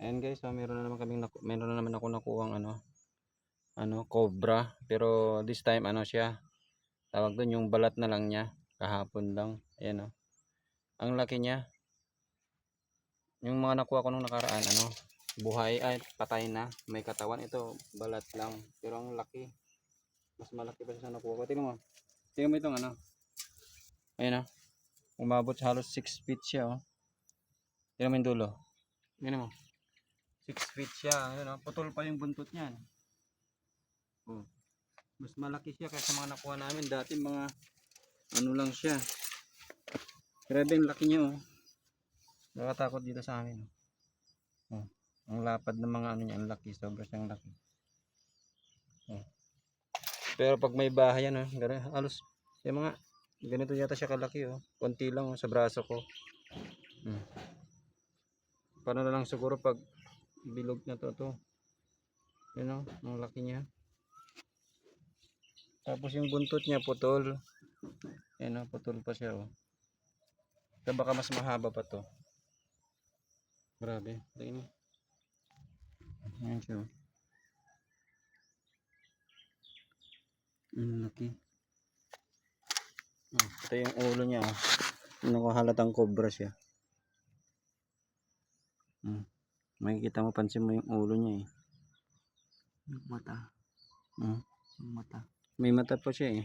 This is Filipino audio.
Ayan guys, so meron na naman kaming meron na naman ako nakuhang ano ano cobra. Pero this time ano siya tawag doon yung balat na lang niya kahapon lang. Ayan oh. Ang laki niya. Yung mga nakuha ko nung nakaraan ano buhay ay patay na. May katawan. Ito balat lang. Pero ang laki. Mas malaki pa siya sa nakuha ko. Tingnan mo. Tingnan mo itong ano. Ayan oh. umabot halos 6 feet siya oh. Tingnan mo yung dulo. Tingnan mo 6 feet siya ayun oh. putol pa yung buntot niyan oh. mas malaki siya kaysa mga nakuha namin dati mga ano lang siya grabe ang laki niya oh nakatakot dito sa amin oh. Ang lapad ng mga ano niya, ang laki, sobra siyang laki. Oh. Pero pag may bahay yan, oh, ganun, halos, yung mga, ganito yata siya kalaki, oh. Konti lang, oh, sa braso ko. Hmm. Paano na lang siguro pag bilog na to, to. Yun, oh, ang laki niya. Tapos yung buntot niya, putol. Yan, oh, putol pa siya, oh. Ito baka mas mahaba pa to. Grabe, tingin mo. Ayan siya. oh. Ang laki. Oh, ito yung ulo niya. Oh. Nakahalatang cobra siya. Hmm. Makikita mo, pansin mo yung ulo niya eh. Yung mata. Hmm. Yung mata. May mata pa siya eh.